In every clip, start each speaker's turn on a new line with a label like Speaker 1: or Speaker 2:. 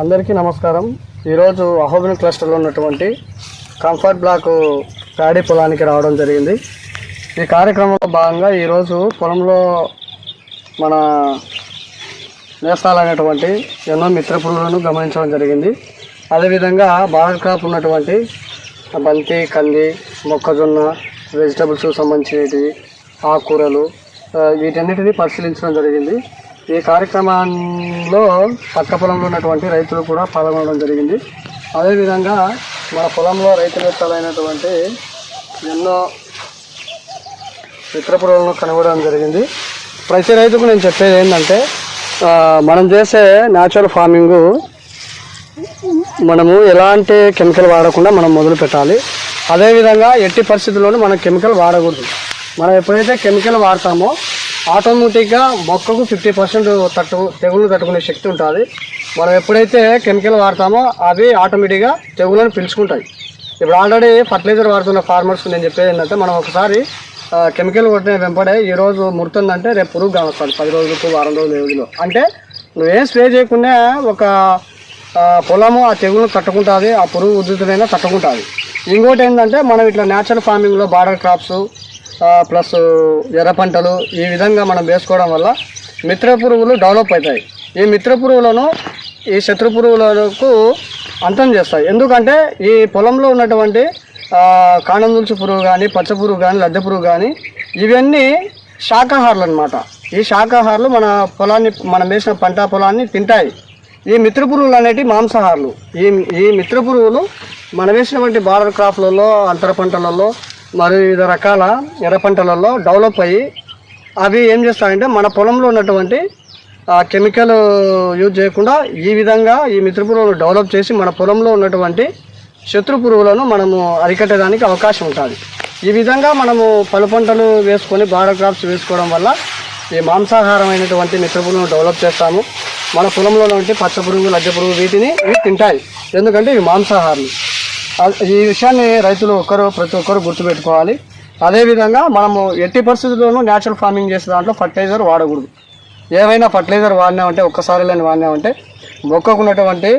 Speaker 1: అందరికీ నమస్కారం. ఈరోజు అహోబిన్ క్లస్టర్లో ఉన్నటువంటి కంఫర్ట్ బ్లాక్ ప్యాడీ పొలానికి రావడం జరిగింది. ఈ కార్యక్రమంలో భాగంగా ఈరోజు పొలంలో మన నేస్తాలనేటువంటి ఎన్నో మిత్ర పురుగులను గమనించడం జరిగింది. అదేవిధంగా బాగా క్రాప్ ఉన్నటువంటి బంతి కంది మొక్కజొన్న వెజిటబుల్స్ సంబంధించినవి ఆకుకూరలు వీటన్నిటిని పరిశీలించడం జరిగింది. ఈ కార్యక్రమంలో పక్క పొలంలో ఉన్నటువంటి రైతులు కూడా పాల్గొనడం జరిగింది. అదేవిధంగా మన పొలంలో రైతులైనటువంటి ఎన్నో ఇతర పురుగులను కనుగొనడం జరిగింది. ప్రతి రైతుకు నేను చెప్పేది ఏంటంటే మనం చేసే న్యాచురల్ ఫార్మింగ్ మనము ఎలాంటి కెమికల్ వాడకుండా మనం మొదలు పెట్టాలి. అదేవిధంగా ఎట్టి పరిస్థితుల్లోనూ మనం కెమికల్ వాడకూడదు. మనం ఎప్పుడైతే కెమికల్ వాడతామో ఆటోమేటిక్గా మొక్కకు ఫిఫ్టీ పర్సెంట్ తట్టు తెగులు తట్టుకునే శక్తి ఉంటుంది. మనం ఎప్పుడైతే కెమికల్ వాడతామో అవి ఆటోమేటిక్గా తెగులను పిలుచుకుంటాయి. ఇప్పుడు ఆల్రెడీ ఫర్టిలైజర్ వాడుతున్న ఫార్మర్స్ నేను చెప్పేది ఏంటంటే మనం ఒకసారి కెమికల్ కొట్టిన వెంపడే ఈ రోజు ముడుతుందంటే రేపు పురుగు కావస్తుంది పది రోజులకు వారం రోజులు రోజులు. అంటే నువ్వేం స్ప్రే చేయకుండా ఒక పొలము ఆ తెగులను తట్టుకుంటుంది ఆ పురుగు ఉధృతులైనా తట్టుకుంటుంది. ఇంకోటి ఏంటంటే మనం ఇట్లా న్యాచురల్ ఫార్మింగ్లో బార్డర్ క్రాప్స్ ప్లస్ ఎర్ర పంటలు ఈ విధంగా మనం వేసుకోవడం వల్ల మిత్ర పురుగులు డెవలప్ అవుతాయి. ఈ మిత్ర పురుగులను ఈ శత్రు పురుగులకు అంతం చేస్తాయి. ఎందుకంటే ఈ పొలంలో ఉన్నటువంటి కాణందుల్చు కాండం పురుగు కానీ పచ్చ పురుగు కానీ లద్దె పురుగు కానీ ఇవన్నీ శాకాహారులు అనమాట ఈ శాకాహారులు మన పొలాన్ని మనం వేసిన పంట పొలాన్ని తింటాయి. ఈ మిత్ర పురుగులు అనేటివి మాంసాహారులు. ఈ ఈ మిత్ర పురుగులు మనం వేసినటువంటి బార్డర్ క్రాఫ్ట్లలో అంతర పంటలలో మరియు వివిధ రకాల ఎర్ర పంటలలో డెవలప్ అయ్యి అవి ఏం చేస్తాయంటే మన పొలంలో ఉన్నటువంటి ఆ కెమికల్ యూజ్ చేయకుండా ఈ విధంగా ఈ మిత్ర పురుగులను డెవలప్ చేసి మన పొలంలో ఉన్నటువంటి శత్రు పురుగులను మనము అరికట్టడానికి అవకాశం ఉంటుంది. ఈ విధంగా మనము పలు పంటలు వేసుకొని బాడో క్రాప్స్ వేసుకోవడం వల్ల ఈ మాంసాహారమైనటువంటి మిత్ర పురుగులను డెవలప్ చేస్తాము. మన పొలంలో ఉన్నటువంటి పచ్చ పురుగు లజ్జ పురుగు వీటిని ఇవి తింటాయి. ఎందుకంటే ఇవి మాంసాహారం ఈ విషయాన్ని రైతులు ఒక్కరు ప్రతి ఒక్కరు గుర్తుపెట్టుకోవాలి. అదేవిధంగా మనము ఎట్టి పరిస్థితుల్లోనూ న్యాచురల్ ఫార్మింగ్ చేసే దాంట్లో ఫర్టిలైజర్ వాడకూడదు. ఏవైనా ఫర్టిలైజర్ వాడినామంటే ఒక్కసారి లేని వాడినామంటే మొక్కకు ఉన్నటువంటి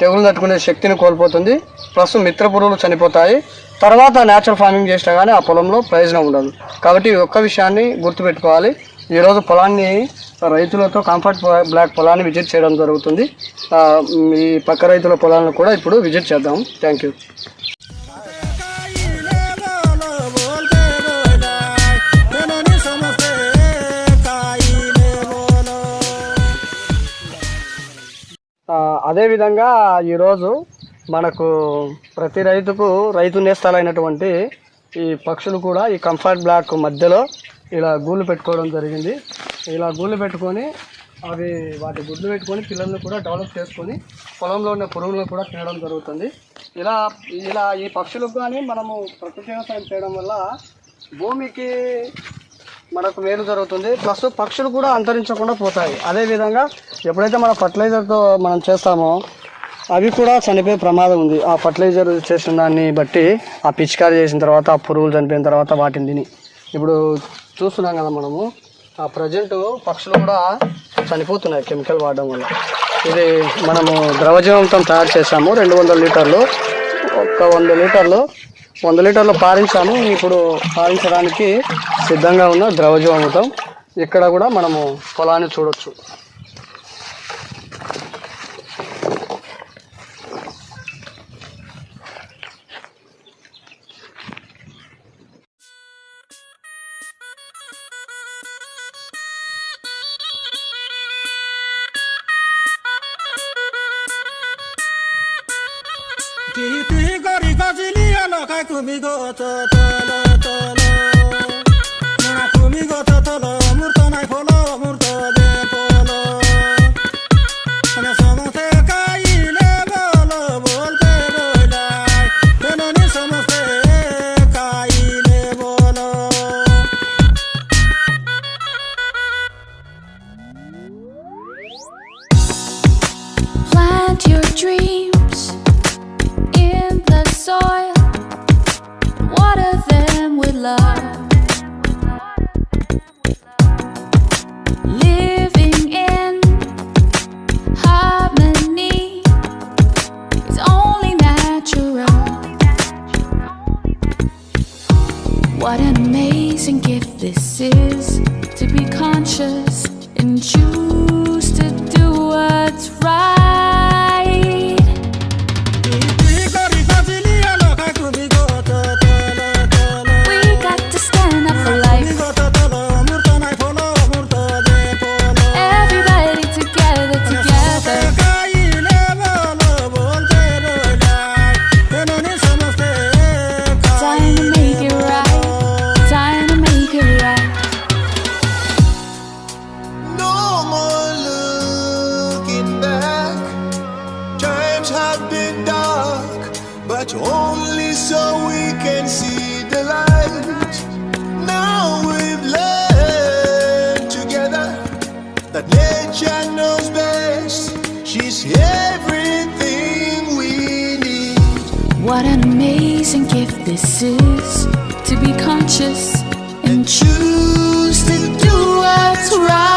Speaker 1: తెగులు తట్టుకునే శక్తిని కోల్పోతుంది. ప్లస్ మిత్ర పురుగులు చనిపోతాయి. తర్వాత న్యాచురల్ ఫార్మింగ్ చేసినా కానీ ఆ పొలంలో ప్రయోజనం ఉండదు. కాబట్టి ఈ ఒక్క విషయాన్ని గుర్తుపెట్టుకోవాలి. ఈరోజు పొలాన్ని రైతులతో కంఫర్ట్ బ్లాక్ పొలాన్ని విజిట్ చేయడం జరుగుతుంది. మీ పక్క రైతుల పొలాలను కూడా ఇప్పుడు విజిట్ చేద్దాం.
Speaker 2: Thank
Speaker 1: you. అదేవిధంగా ఈరోజు మనకు ప్రతి రైతుకు రైతు నేస్తాలైనటువంటి ఈ పక్షులు కూడా ఈ కంఫర్ట్ బ్లాక్ మధ్యలో ఇలా గూళ్ళు పెట్టుకోవడం జరిగింది. ఇలా గూళ్ళు పెట్టుకొని అవి వాటి గుడ్లు పెట్టుకొని పిల్లల్ని కూడా డెవలప్ చేసుకొని పొలంలో ఉన్న పురుగులను కూడా తినడం జరుగుతుంది. ఇలా ఇలా ఈ పక్షులకు కానీ మనము ప్రకృతి వ్యవసాయం చేయడం వల్ల భూమికి మనకు మేలు జరుగుతుంది. ప్లస్ పక్షులు కూడా అంతరించకుండా పోతాయి. అదేవిధంగా ఎప్పుడైతే మన ఫర్టిలైజర్తో మనం చేస్తామో అవి కూడా చనిపోయే ప్రమాదం ఉంది. ఆ ఫర్టిలైజర్ చేసిన దాన్ని బట్టి ఆ పిచికారి చేసిన తర్వాత ఆ పురుగులు చనిపోయిన తర్వాత వాటిని తిని ఇప్పుడు చూస్తున్నాం కదా మనము ఆ ప్రజెంట్ పక్షులు కూడా చనిపోతున్నాయి కెమికల్ వాడడం వల్ల. ఇది మనము ద్రవజీవంతం తయారు చేసాము రెండు వందల లీటర్లు. ఒక వంద లీటర్లు వంద లీటర్లు పారించాము. ఇప్పుడు పారించడానికి సిద్ధంగా ఉన్న ద్రవజీవామృతం ఇక్కడ కూడా మనము పొలాన్ని చూడొచ్చు.
Speaker 2: तिती गरी गजिली लखाइ कुमी गो तल
Speaker 3: Water them with love. an amazing gift this is to be conscious and
Speaker 4: choose to do what's right.